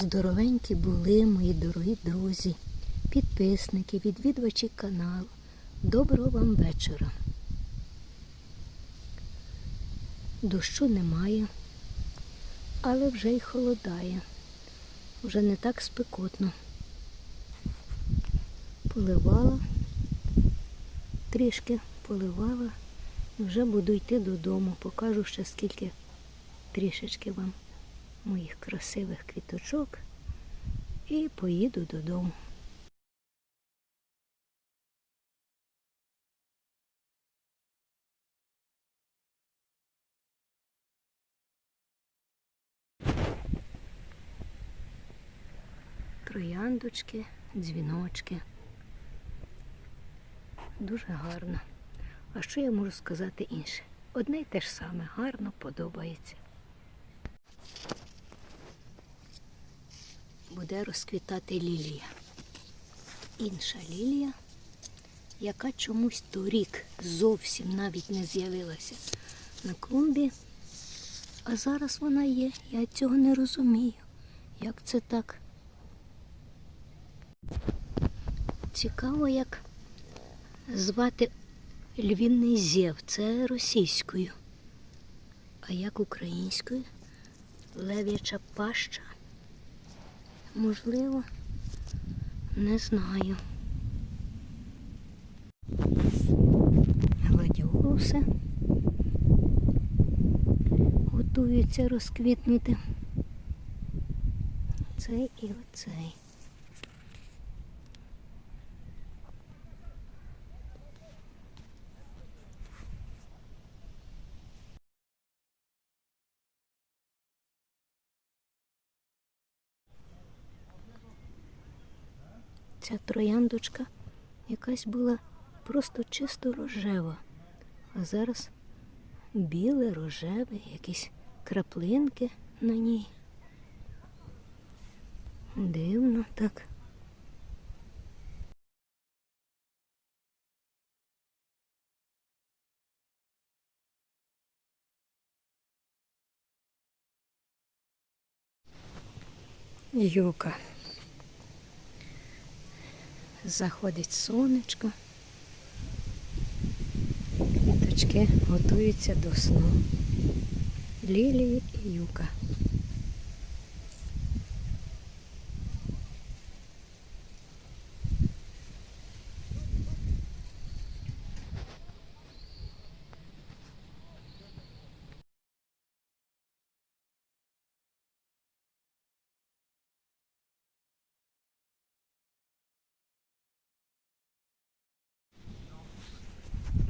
Здоровенькі були мої дорогі друзі, підписники, відвідувачі каналу. Доброго вам вечора. Дощу немає, але вже й холодає. Вже не так спекотно. Поливала, трішки поливала і вже буду йти додому. Покажу ще скільки трішечки вам моїх красивих квіточок і поїду додому. Трояндочки, дзвіночки. Дуже гарно. А що я можу сказати інше? Одне й те ж саме гарно подобається. Буде розквітати лілія. Інша лілія, яка чомусь торік зовсім навіть не з'явилася на клумбі. А зараз вона є. Я цього не розумію. Як це так? Цікаво, як звати львівний зєв. Це російською. А як українською? Лев'яча паща. Можливо, не знаю. Гладіолуси готуються розквітнути. Цей і оцей. Ця трояндочка якась була просто чисто рожева. А зараз біле, рожеве, якісь краплинки на ній. Дивно так. Юка. Заходить сонечко. Квіточки готуються до сну. Лілії і юка.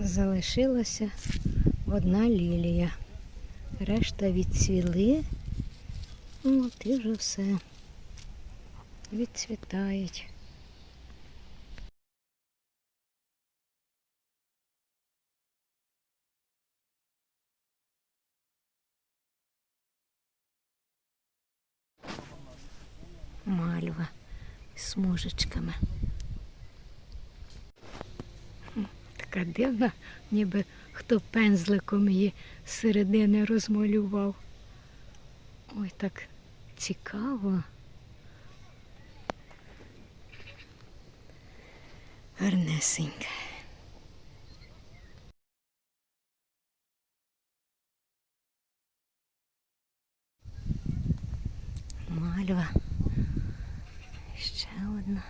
Залишилася одна лілія. Решта відцвіли. От і вже все. Відцвітають. Мальва з смужечками. Така дивна, ніби хто пензликом її середини розмалював. Ой, так цікаво. Гарнесенька. Мальва. Ще одна.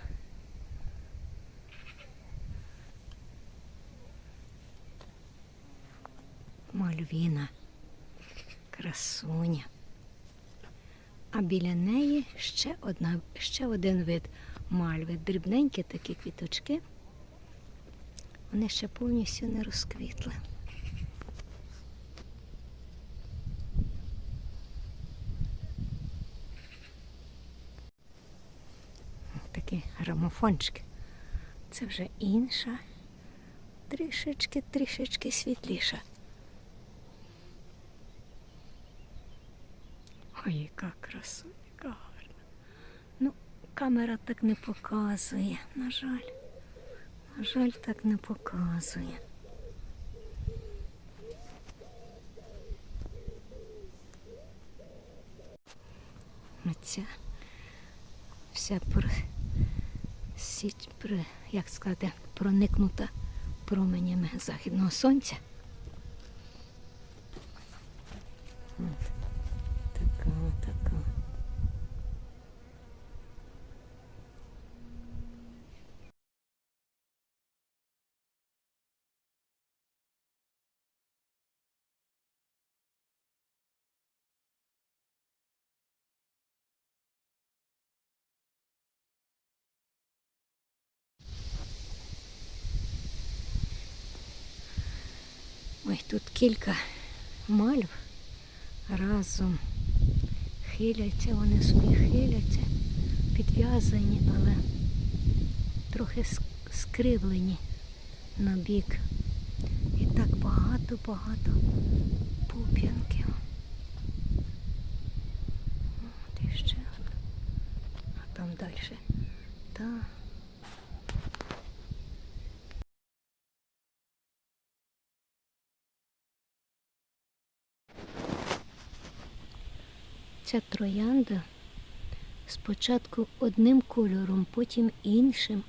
Мальвіна, красуня. А біля неї ще одна, ще один вид мальви. Дрібненькі такі квіточки. Вони ще повністю не розквітли. Такі грамофончики. Це вже інша, трішечки, трішечки світліша. Ой, яка краса, яка гарна. Ну, камера так не показує, на жаль. На жаль, так не показує. Оця вся про, січ, про, як сказати, проникнута променями західного сонця. От. Така, така. Ой, тут кілька мальв разом хиляться, вони собі хиляться, підв'язані, але трохи скривлені на бік. І так багато-багато пуп'янків. От і ще. А там далі. Та. Ця троянда спочатку одним кольором, потім іншим,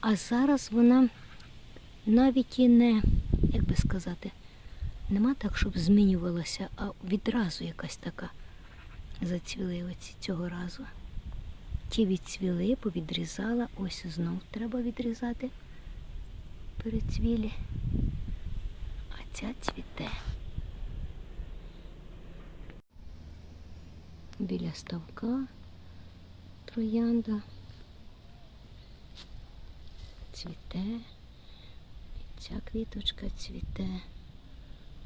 а зараз вона навіть і не, як би сказати, нема так, щоб змінювалася, а відразу якась така зацвіли цього разу. Ті відцвіли, повідрізала, ось знов треба відрізати перецвілі. А ця цвіте. Біля ставка троянда цвіте, ця квіточка цвіте,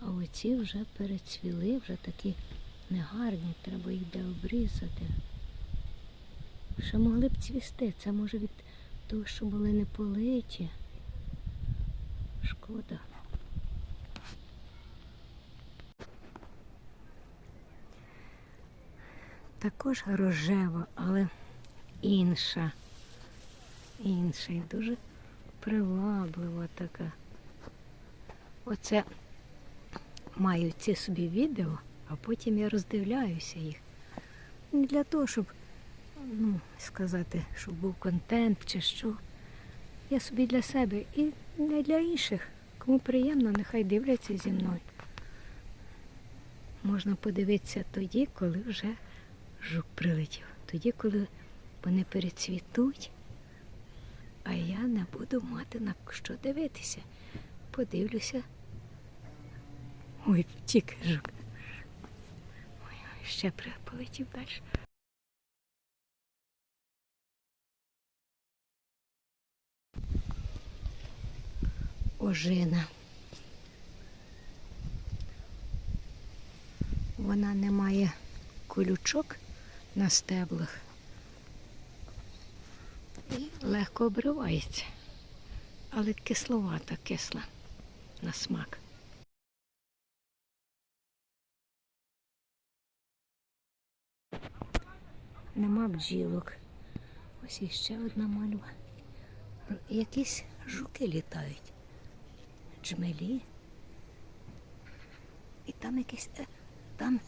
а оці вже перецвіли, вже такі негарні, треба їх де обрізати. Ще могли б цвісти, це може від того, що були не политі. Шкода. Також рожева, але інша. Інша і дуже приваблива така. Оце маю ці собі відео, а потім я роздивляюся їх. Не для того, щоб ну, сказати, щоб був контент чи що. Я собі для себе і не для інших. Кому приємно, нехай дивляться зі мною. Можна подивитися тоді, коли вже жук прилетів. Тоді, коли вони перецвітуть, а я не буду мати на що дивитися. Подивлюся. Ой, втік жук. Ой, ой, ще полетів далі. Ожина. Вона не має колючок на стеблах і легко обривається, але кисловата кисла на смак. Нема бджілок. Ось іще одна мальва. Якісь жуки літають. Джмелі. І там якесь е, там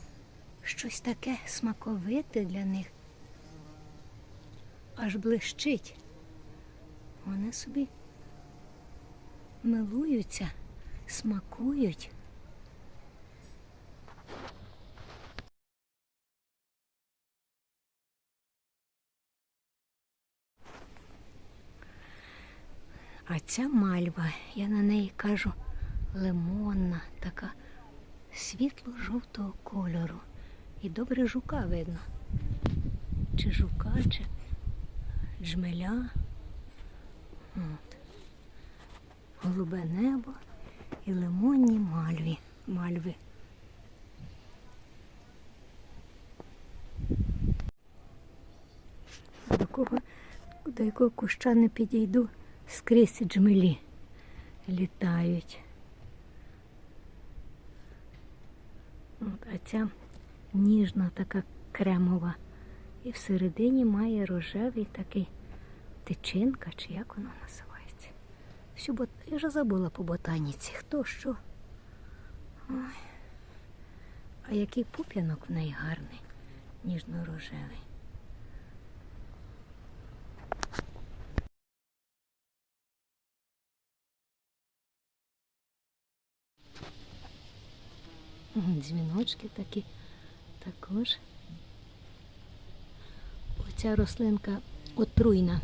щось таке смаковите для них. Аж блищить. Вони собі милуються, смакують. А ця мальва, я на неї кажу, лимонна, така світло-жовтого кольору. І добре жука видно. Чи жука, чи джмеля. От. Голубе небо і лимонні мальві. мальви. До кого, до якого куща не підійду, скрізь джмелі літають. От, а ця ніжна, така кремова. І всередині має рожевий такий тичинка, чи як воно називається. Всю бот... Я вже забула по ботаніці. Хто що? Ой. А який пуп'янок в неї гарний, ніжно-рожевий. Дзвіночки такі також. Оця рослинка отруйна.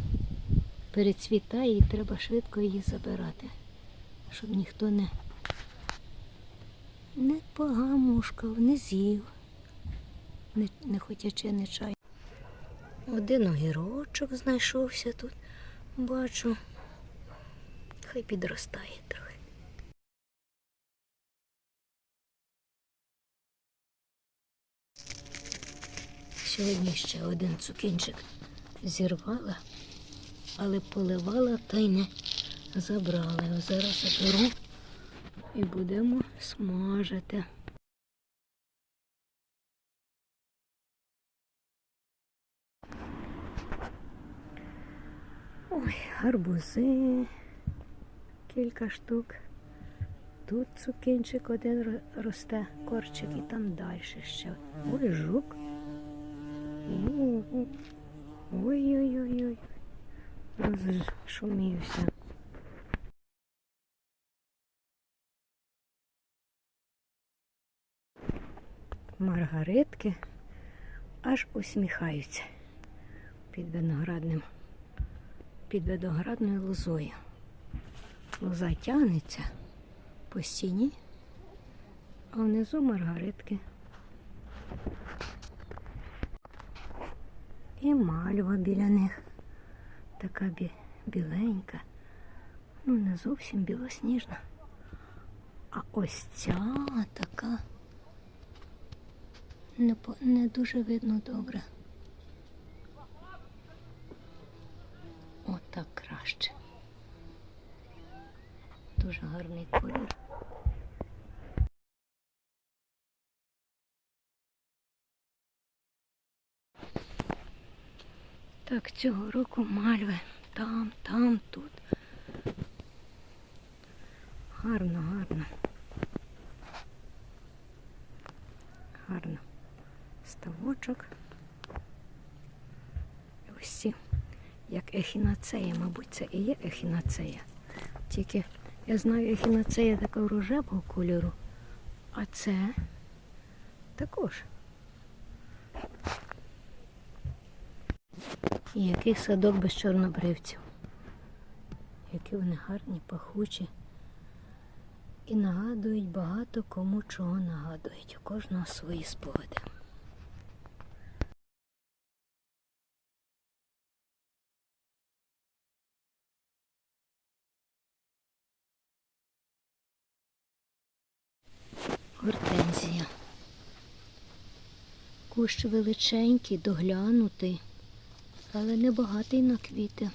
Перецвітає і треба швидко її забирати, щоб ніхто не, не погамушкав, не з'їв, не, не хотячи не чай. Один огірочок знайшовся тут, бачу. Хай підростає трохи. Сьогодні ще один цукінчик зірвала, але поливала та й не забрала. Зараз заберу і будемо смажити. Ой, гарбузи, кілька штук. Тут цукінчик один росте, корчик і там далі ще. Ой, жук. Ого. Ой-ой-ой-ой. Розшумівся. Маргаритки аж усміхаються під виноградним, під виноградною лозою. Лоза тягнеться по стіні, а внизу маргаритки. І мальва біля них. Така бі- біленька. Ну, не зовсім білосніжна. А ось ця така не, по- не дуже видно добре. Отак краще. Дуже гарний колір. Так, цього року мальви там, там, тут. Гарно, гарно. Гарно. Ставочок. Ось ці, як ехінацея, мабуть, це і є ехінацея. Тільки я знаю, ехінацея такого рожевого кольору, а це також. І який садок без чорнобривців. Які вони гарні, пахучі. І нагадують багато кому чого нагадують. У кожного свої спогади. Гортензія. Кущ величенький, доглянутий, але не багатий на квіти.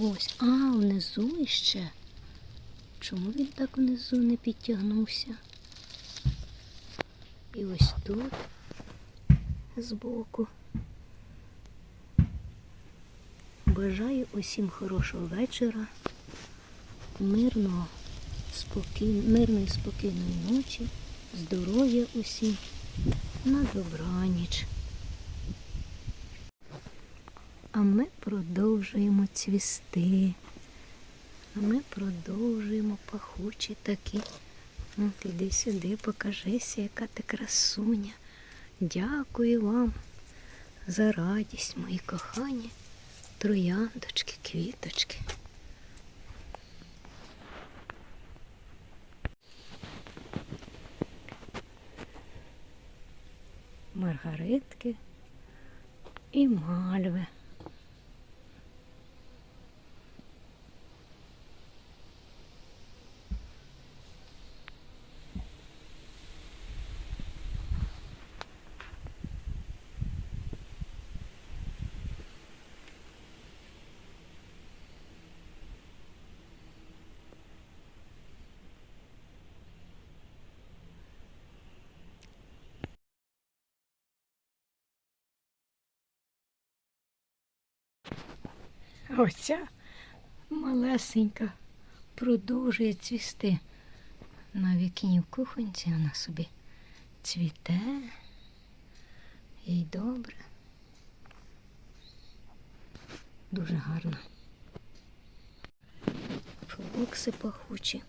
Ось, а, внизу іще. Чому він так внизу не підтягнувся? І ось тут збоку. Бажаю усім хорошого вечора, мирного, спокій... мирної, спокійної ночі, здоров'я усім, на добраніч. А ми продовжуємо цвісти. А ми продовжуємо пахучі такі. От іди сюди, покажися, яка ти красуня. Дякую вам за радість, мої кохані трояндочки, квіточки. Маргаритки і мальви. Оця малесенька продовжує цвісти. На вікні в кухонці вона собі цвіте. Їй добре. Дуже гарно. Флокси пахучі.